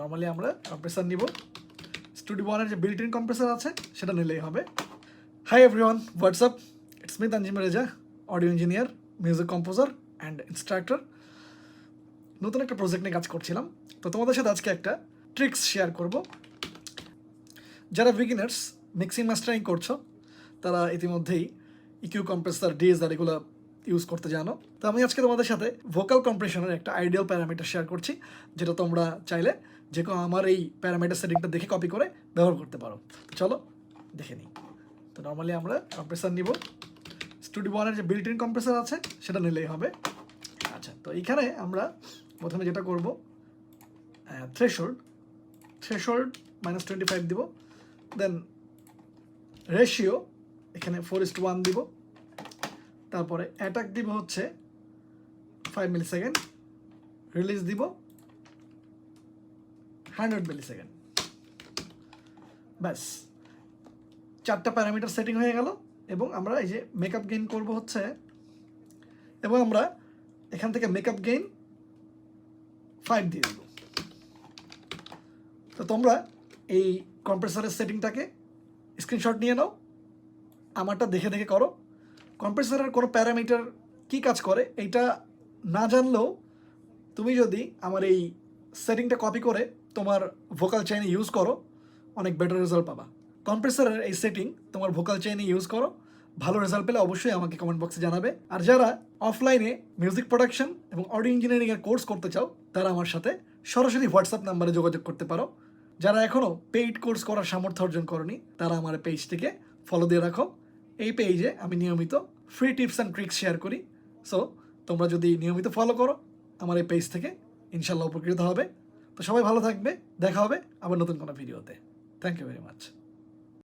Normally আমরা compressor নিব। Studio ওয়ানের যে বিল্ট ইন কম্প্রেসার আছে, সেটা নিলেই হবে। Hi everyone WhatsApp it's me Tanjim Reza audio engineer music composer and instructor নতুন একটা প্রজেক্ট নিয়ে কাজ করছিলাম। তো তোমাদের সাথে আজকে একটা ট্রিক্স শেয়ার করব। যারা বিগিনার্স মিক্সিং মাস্টারিং করছ, তারা ইতিমধ্যেই ইকিউ কম্প্রেসার ডিএসআর এগুলো ইউজ করতে জানো। তো আমি আজকে তোমাদের সাথে ভোকাল কম্প্রেশনের একটা আইডিয়াল প্যারামিটার শেয়ার করছি, যেটা তোমরা চাইলে যে কোনো আমার এই প্যারামিটার সেটিংটা দেখে কপি করে ব্যবহার করতে পারো। চলো, দেখে নিই। তো নর্মালি আমরা কম্প্রেসার নিব। স্টুডিও ওয়ানের যে বিল্ট ইন কম্প্রেসার আছে, সেটা নিলেই হবে। আচ্ছা তো এইখানে আমরা প্রথমে যেটা করব threshold threshold minus twenty five দিব। দেন রেশিও এখানে ফোর ইস্ট ওয়ান দিব। তারপরে অ্যাটাক দিব হচ্ছে ফাইভ মিলি সেকেন্ড রিলিজ দিব। হান্ড্রেড মিলি সেকেন্ড ব্যাস। চারটা প্যারামিটার সেটিং হয়ে গেল এবং আমরা এই যে মেকআপ গেইন করব হচ্ছে, এবং আমরা এখান থেকে মেকআপ গেইন ফাইভ দিয়ে দেব। তো তোমরা এই কম্প্রেসারের সেটিংটাকে স্ক্রিনশট নিয়ে নাও, আমারটা দেখে দেখে করো। কম্প্রেসারের কোনো প্যারামিটার কি কাজ করে, এইটা না জানলেও তুমি যদি আমার এই সেটিংটা কপি করে তোমার ভোকাল চেইনে ইউজ করো, অনেক বেটার রেজাল্ট পাবা। কম্প্রেসারের এই সেটিং তোমার ভোকাল চেইনে ইউজ করো, ভালো রেজাল্ট পেলে অবশ্যই আমাকে কমেন্ট বক্সে জানাবে। আর যারা অফলাইনে মিউজিক প্রোডাকশন এবং অডিও ইঞ্জিনিয়ারিংয়ের কোর্স করতে চাও, তারা আমার সাথে সরাসরি হোয়াটসঅ্যাপ নাম্বারে যোগাযোগ করতে পারো। যারা এখনও পেইড কোর্স করার সামর্থ্য অর্জন করনি, তারা আমার পেজটিকে ফলো দিয়ে রাখো। এই পেজে আমি নিয়মিত free tips and tricks share করি। সো তোমরা যদি নিয়মিত ফলো করো, আমার এই পেজ থেকে ইনশাল্লাহ উপকৃত হবে। তো সবাই ভালো থাকবে, দেখা হবে আবার নতুন কোনো ভিডিওতে। Thank you very much